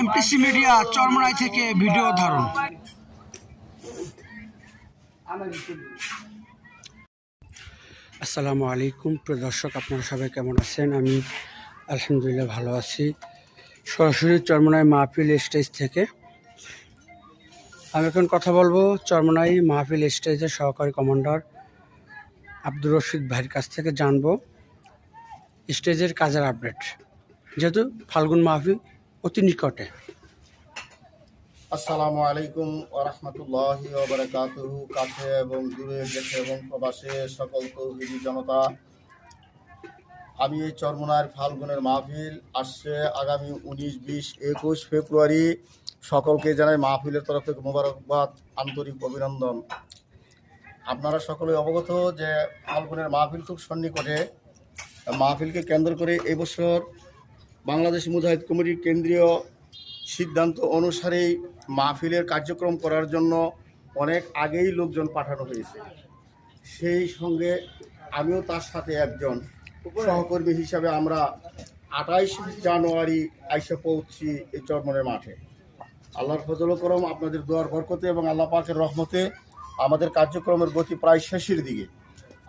MPC media চরমরাই থেকে video ধারণ। আসসালামু আলাইকুম, প্রিয় দর্শক, আপনারা সবাই কেমন আছেন? আমি আলহামদুলিল্লাহ ভালো আছি। সরাসরি চরমনাই মাহফিল স্টেজ থেকে। আমি এখন কথা বলব চরমনাই মাহফিল স্টেজের সহকারী কমান্ডার আব্দুর রশিদ ভাইয়ের কাছ থেকে জানব স্টেজের কাজের আপডেট। যেহেতু ফাল্গুন মাহফিল অতি নিকটে। আসসালামু আলাইকুম ওরহমতুল্লাহি ওবরাকাতুহু কাছে এবং দূরে, দেশে এবং প্রবাসে সকল তৌহিদি জনতা। আমি এই চরমনার ফাল্গুনের মাহফিল আসছে আগামী উনিশ, বিশ, একুশ ফেব্রুয়ারি। সকলকে জানাই মাহফিলের তরফ থেকে মোবারকবাদ, আন্তরিক অভিনন্দন। আপনারা সকলে অবগত যে ফাল্গুনের মাহফিল খুব সন্নিকটে। মাহফিলকে কেন্দ্র করে এবছর বাংলাদেশ মুজাহিদ কমিটির কেন্দ্রীয় সিদ্ধান্ত অনুসারেই মাহফিলের কার্যক্রম করার জন্য অনেক আগেই লোকজন পাঠানো হয়েছে। সেই সঙ্গে আমিও তার সাথে একজন সহকর্মী হিসাবে আমরা আঠাইশ জানুয়ারি আইসা পৌঁছি এই চরমনের মাঠে। আল্লাহর ফজল করম আপনাদের দোয়ার বরকতে এবং আল্লাহ পাকের রহমতে আমাদের কার্যক্রমের গতি প্রায় শেষের দিকে।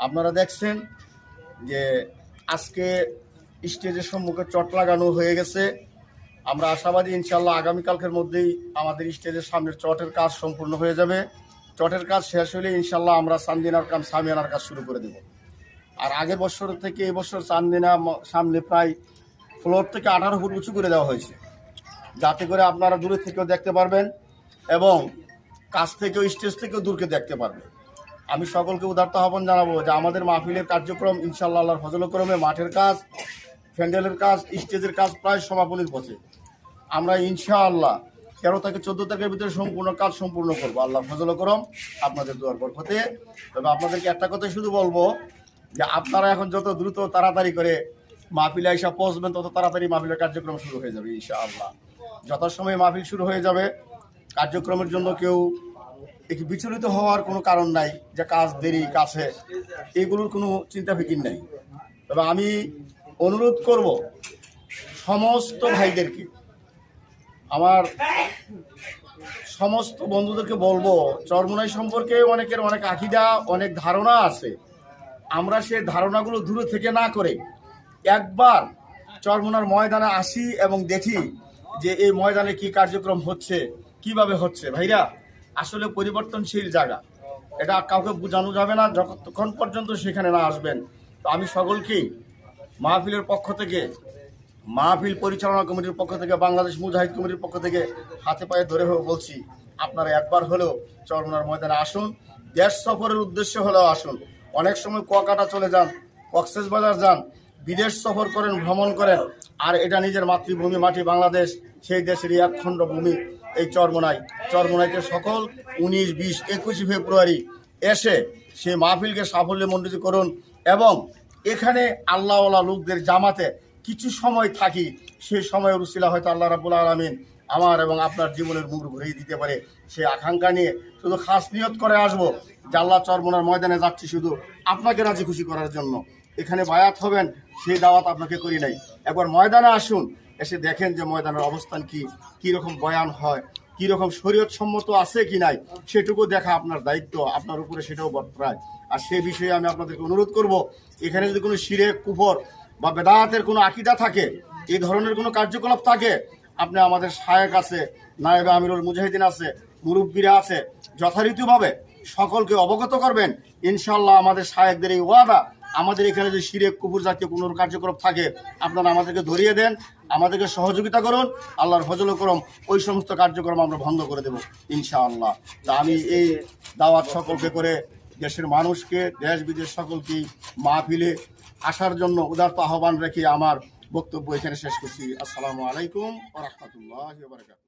আপনারা দেখছেন যে আজকে স্টেজের সম্মুখে চট লাগানো হয়ে গেছে। আমরা আশাবাদী ইনশাল্লাহ আগামীকালকের মধ্যেই আমাদের স্টেজের সামনের চটের কাজ সম্পূর্ণ হয়ে যাবে। চটের কাজ শেষ হলে ইনশাল্লাহ আমরা চান্দিনার কাম সামিয়ানার কাজ শুরু করে দেব। আর আগের বছর থেকে এবছর চান্দিনা সামনে প্রায় ফ্লোর থেকে আঠারো ফুট উঁচু করে দেওয়া হয়েছে। যাতে করে আপনারা দূরে থেকেও দেখতে পারবেন এবং কাছ থেকেও, স্টেজ থেকেও দূরকে দেখতে পারবেন। আমি সকলকে উদার্ত আহ্বান জানাব যে আমাদের মাহফিলের কার্যক্রম ইনশাল্লাহ আল্লাহর ফজলক্রমে মাঠের কাজ প্যান্ডেলের কাজ, স্টেজের কাজ প্রায় সমাপনীর পথে। আমরা ইনশাআল্লাহ তেরো থেকে চোদ্দ তারিখের ভিতরে সম্পূর্ণ কাজ সম্পূর্ণ করব। আল্লাহ ফজল করম আপনাদের দুয়ার বরকতে। তবে আপনাদেরকে একটা কথাই শুধু বলব যে আপনারা এখন যত দ্রুত তাড়াতাড়ি করে মাহফিলে এসে পৌঁছবেন, তত তাড়াতাড়ি মাহফিলের কার্যক্রম শুরু হয়ে যাবে ইনশাআল্লাহ। যথাসময়ে মাহফিল শুরু হয়ে যাবে। কার্যক্রমের জন্য কেউ একটু বিচলিত হওয়ার কোনো কারণ নাই যে কাজ দেরি কাছে এগুলোর কোনো চিন্তা ফিকির নেই। তবে আমি অনুরোধ করব সমস্ত ভাইদেরকে, আমার সমস্ত বন্ধুদেরকে বলব, চরমনাই সম্পর্কে অনেকের অনেক আকিদা, অনেক ধারণা আছে। আমরা সে ধারণাগুলো দূরে থেকে না করে একবার চরমনার ময়দানে আসি এবং দেখি যে এই ময়দানে কি কার্যক্রম হচ্ছে, কীভাবে হচ্ছে। ভাইরা, আসলে পরিবর্তনশীল জায়গা। এটা কাউকে বোঝানো যাবে না, যতক্ষণ পর্যন্ত সেখানে না আসবেন। তো আমি সকলকেই মাহফিলের পক্ষ থেকে, মাহফিল পরিচালনা কমিটির পক্ষ থেকে, বাংলাদেশ মুজাহিদ কমিটির পক্ষ থেকে হাতে পায়ে ধরে হয়ে বলছি, আপনারা একবার হলেও চরমনার ময়দানে আসুন। দেশ সফরের উদ্দেশ্য হলেও আসুন। অনেক সময় কুয়াকাটা চলে যান কক্সেস বাজার যান, বিদেশ সফর করেন, ভ্রমণ করেন, আর এটা নিজের মাতৃভূমি, মাটি বাংলাদেশ, সেই দেশেরই একখণ্ড ভূমি এই চরমনাই। চরমনাইতে সকল উনিশ, বিশ, একুশে ফেব্রুয়ারি এসে সেই মাহফিলকে সাফল্যমণ্ডিত করুন এবং এখানে আল্লাহওয়ালা লোকদের জামাতে কিছু সময় থাকি, সে সময় উসিলা হয়তো আল্লাহ রাবুল আলমিন আমার এবং আপনার জীবনের মুখ ঘুরিয়ে দিতে পারে সে আকাঙ্ক্ষা নিয়ে। শুধু খাস নিয়ত করে আসব যে আল্লাহ চরমনার ময়দানে যাচ্ছি শুধু আপনাকে রাজি খুশি করার জন্য। এখানে বায়াত হবেন, সেই দাওয়াত আপনাকে করি নাই। একবার ময়দানে আসুন, এসে দেখেন যে ময়দানের অবস্থান কি কি রকম বয়ান হয়। কি রকম শরীয়ত সম্মত আছে কি নাই, সেটুকু দেখা আপনার দায়িত্ব, আপনার উপরে সেটাও বর্তায় আর সে বিষয়ে আমি আপনাদেরকে অনুরোধ করব, এখানে যদি কোনো শিরে কুফর বা বেদায়াতের কোনো আকিদা থাকে, এই ধরনের কোনো কার্যকলাপ থাকে, আপনি আমাদের সায়ক আছে, নায়েবে আমিরুল মুজাহিদিন আছে, মুরব্বীরা আছে, যথারীতিভাবে সকলকে অবগত করবেন ইনশাল্লাহ আমাদের সায়কদের এই ওয়াদা, আমাদের এখানে যে শিরে কুপুর জাতীয় কোনো কার্যক্রম থাকে, আপনারা আমাদেরকে ধরিয়ে দেন আমাদেরকে সহযোগিতা করুন, আল্লাহর ফজল করম, ওই সমস্ত কার্যক্রম আমরা বন্ধ করে দেব, ইনশাআল্লাহ। তা আমি এই দাওয়াত সকলকে করে দেশের মানুষকে, দেশ বিদেশ সকলকেই মাহফিলে আসার জন্য উদারত আহ্বান রেখে আমার বক্তব্য এখানে শেষ করছি। আসসালামু আলাইকুম রহমতুল্লাহ বারকাত